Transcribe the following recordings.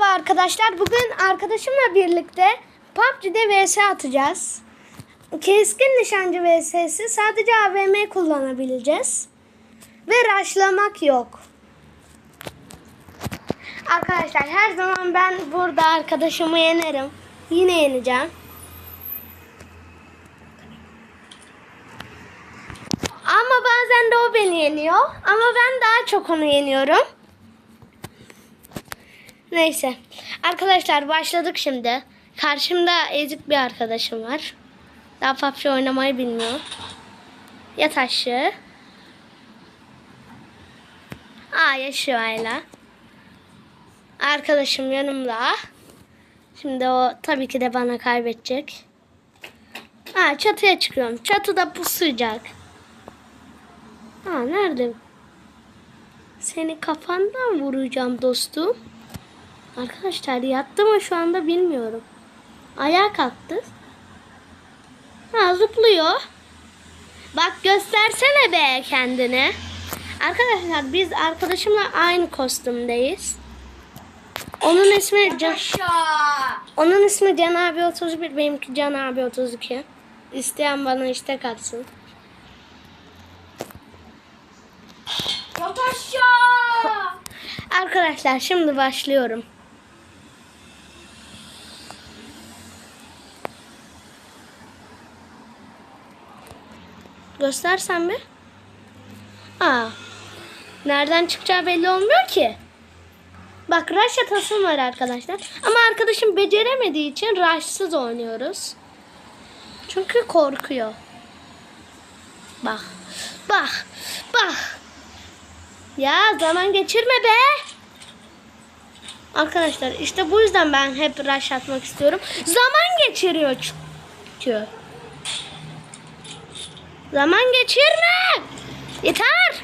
Merhaba arkadaşlar. Bugün arkadaşımla birlikte PUBG'de vs atacağız. Keskin nişancı vs'si sadece AVM kullanabileceğiz. Ve rushlamak yok. Arkadaşlar her zaman ben burada arkadaşımı yenerim. Yine yeneceğim. Ama bazen de o beni yeniyor. Ama ben daha çok onu yeniyorum. Neyse. Arkadaşlar başladık şimdi. Karşımda ezik bir arkadaşım var. Daha PUBG oynamayı bilmiyor. Yat aşağı. Aa yaşıyor hala. Arkadaşım yanımda. Şimdi o tabii ki de bana kaybedecek. Aa çatıya çıkıyorum. Çatıda pusacak. Aa nerede? Seni kafandan vuracağım dostum. Arkadaşlar yattı mı şu anda bilmiyorum. Ayağa kalktı. Ha zıplıyor. Bak göstersene be kendini. Arkadaşlar biz arkadaşımla aynı kostümdeyiz. Onun ismi Can, onun ismi Can abi 31, benimki Can abi 32. İsteyen bana işte katsın. Arkadaşlar şimdi başlıyorum. Göstersen mi? Aa. Nereden çıkacağı belli olmuyor ki. Bak rush atasım var arkadaşlar. Ama arkadaşım beceremediği için rushsız oynuyoruz. Çünkü korkuyor. Bak. Bak. Bak. Ya zaman geçirme be. Arkadaşlar işte bu yüzden ben hep rush atmak istiyorum. Zaman geçiriyor çünkü. Zaman geçirme. Yeter.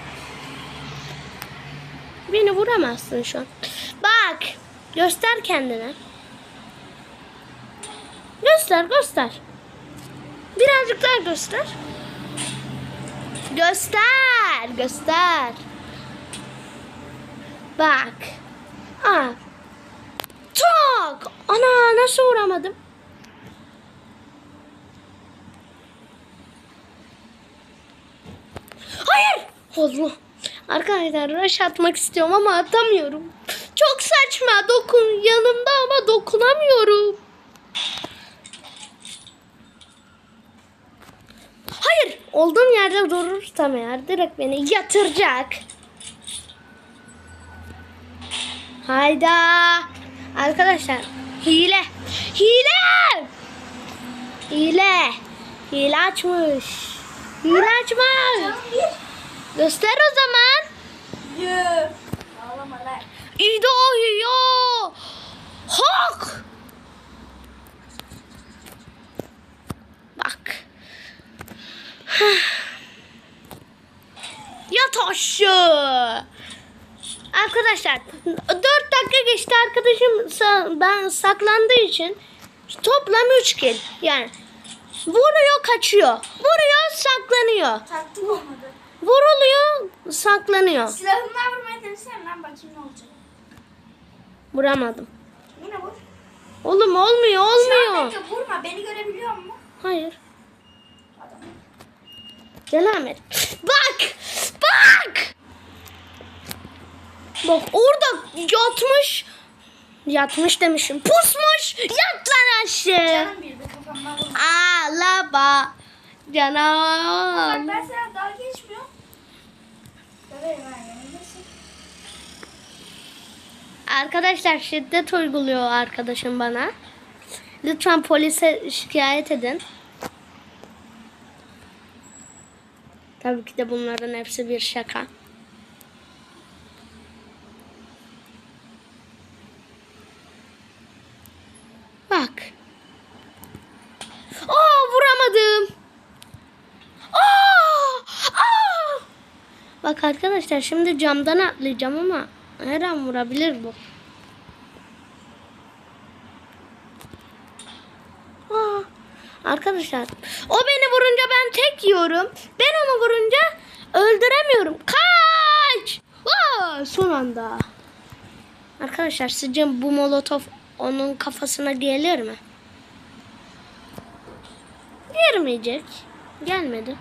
Beni vuramazsın şu an. Bak. Göster kendini. Göster göster. Birazcık daha göster. Göster. Göster. Bak. Aa. Çok. Ana nasıl vuramadım? Allah. Arkadaşlar rush atmak istiyorum ama atamıyorum. Çok saçma. Dokun yanımda ama dokunamıyorum. Hayır. Olduğum yerde durursam eğer direkt beni yatıracak. Hayda. Arkadaşlar hile. Hile. Hile. Hile açmış. Hile açmış. Göster o zaman. Yürü. Ağlama lan. İyi uyuyor. Hak. Bak. Yat aşağı. Arkadaşlar 4 dakika geçti arkadaşım ben saklandığı için toplam 3 kill. Yani vuruyor kaçıyor. Vuruyor saklanıyor. Taktik olmadı. Vuruluyor saklanıyor. Silahımla vurmaya denesene lan bakayım ne olacak. Vuramadım. Yine vur. Oğlum olmuyor Şu an olmuyor. bence vurma. Beni görebiliyor musun? Hayır. Adam. Devam et. Bak! Bak! Bak orada yatmış. Yatmış demişim. Pusmuş. Yat lan aşağı. Canım bir de kafamdan vurma. Ağlama. Bak Canım. ben sana daha geçmiyorum. Arkadaşlar şiddet uyguluyor arkadaşım bana. Lütfen polise şikayet edin. Tabii ki de bunların hepsi bir şaka. Bak. Aa vuramadım. Aa! Aa! Bak arkadaşlar şimdi camdan atlayacağım ama her an vurabilir bu. Aa, arkadaşlar o beni vurunca ben tek yiyorum. Ben onu vurunca öldüremiyorum. Kaç! Aa, son anda. Arkadaşlar sizce bu molotof onun kafasına gelir mi? Gelmeyecek. Gelmedi.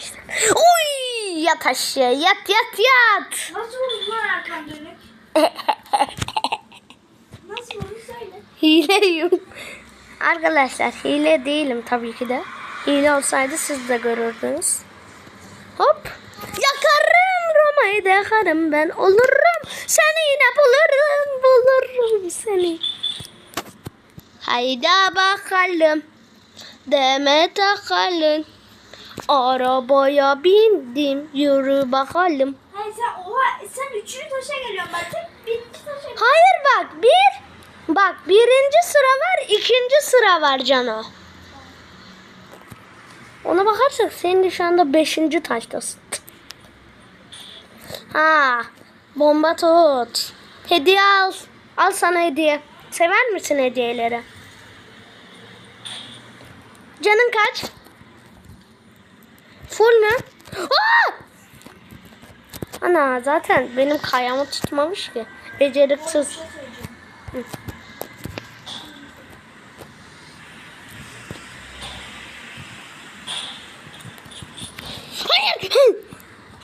Arkadaşlar. Uy! Yat aşağı. Yat yat yat. Nasıl oldu lan dönük? Nasıl oldu söyle. Hileyim. Arkadaşlar hile değilim tabii ki de. Hile olsaydı siz de görürdünüz. Hop. Yakarım Roma'yı da yakarım ben olurum. Seni yine bulurum bulurum seni. Hayda bakalım. Deme takalım. Arabaya bindim yürü bakalım. Hayır sen oha sen üçüncü taşa geliyorsun bak. Tek birinci taşa Hayır bak bir bak birinci sıra var ikinci sıra var Cano. Ona bakarsak senin de şu anda beşinci taştasın. Ha bomba tut. Hediye al. Al sana hediye. Sever misin hediyeleri? Canın kaç? Mü? Aa! Ana zaten benim kayamı tutmamış ki. Beceriksiz. Hayır.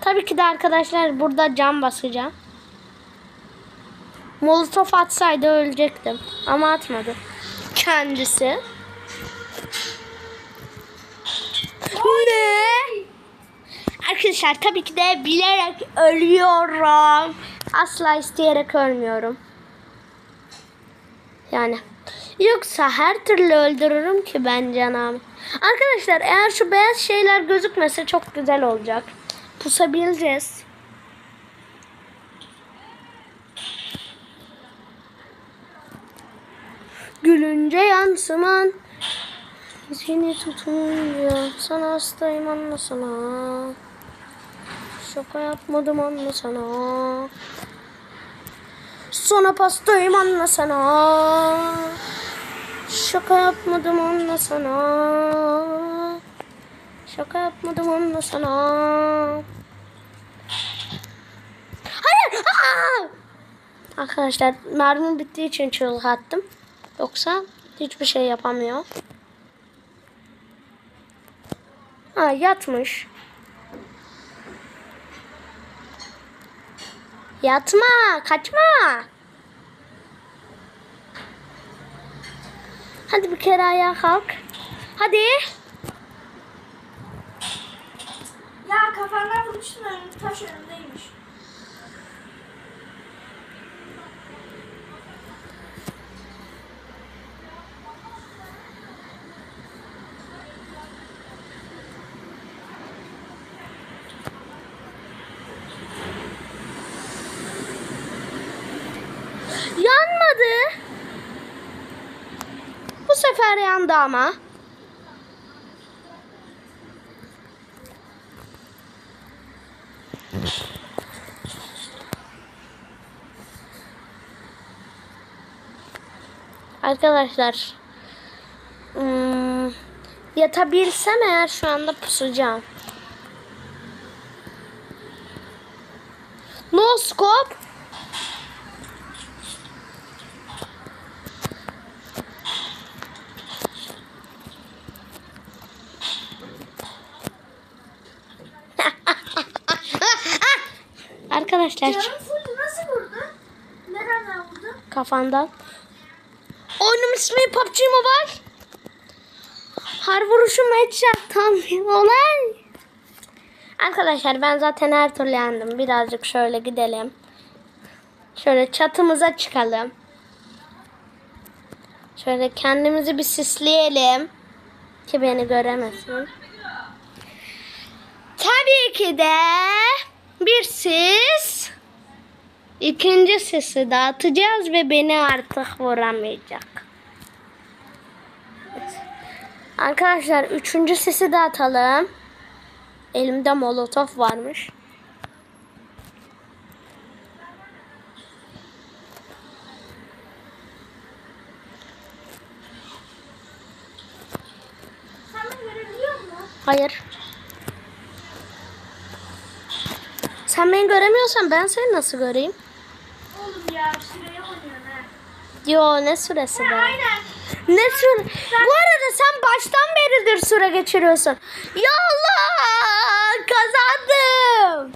Tabii ki de arkadaşlar burada cam basacağım. Molotof atsaydı ölecektim. Ama atmadı. Kendisi. Ne? Arkadaşlar tabii ki de bilerek ölüyorum. Asla isteyerek ölmüyorum. Yani. Yoksa her türlü öldürürüm ki ben canım. Arkadaşlar eğer şu beyaz şeyler gözükmese çok güzel olacak. Pusabileceğiz. Gülünce yansıman Seni tutunca Sana hastayım anlasana Şaka yapmadım anlasana Sana pastayım anlasana Şaka yapmadım anlasana Şaka yapmadım anlasana Hayır! Aa! Arkadaşlar mermim bittiği için çığlık attım. Yoksa hiçbir şey yapamıyor. Ha yatmış. Yatma, kaçma. Hadi bir kere ayağa kalk. Hadi. Ya kafandan vurmuştun önüm taş önündeymiş. Yanmadı. Bu yandı ama. Arkadaşlar hmm, yatabilsem eğer şu anda pusacağım. No scope. Arkadaşlar nasıl vurdu? Nereden vurdu? kafandan. Oyunun ismi PUBG Mobile. Har vuruşum headshot tam olay. Arkadaşlar ben zaten her türlü yendim. Birazcık şöyle gidelim. Şöyle çatımıza çıkalım. Şöyle kendimizi bir sisleyelim. Ki beni göremesin. Tabii ki de bir sis. İkinci sesi dağıtacağız ve beni artık vuramayacak. Arkadaşlar üçüncü sesi dağıtalım. Elimde molotof varmış. Hayır. Sen beni göremiyorsan ben seni nasıl göreyim? Yo ne süresi be? Aynen. Ne süre? Bu arada sen baştan beridir süre geçiriyorsun. Ya Allah! Kazandım.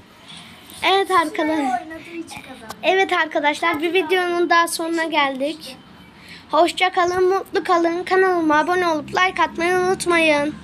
Evet arkadaşlar. Evet arkadaşlar bir videonun daha sonuna geldik. Hoşça kalın, mutlu kalın. Kanalıma abone olup like atmayı unutmayın.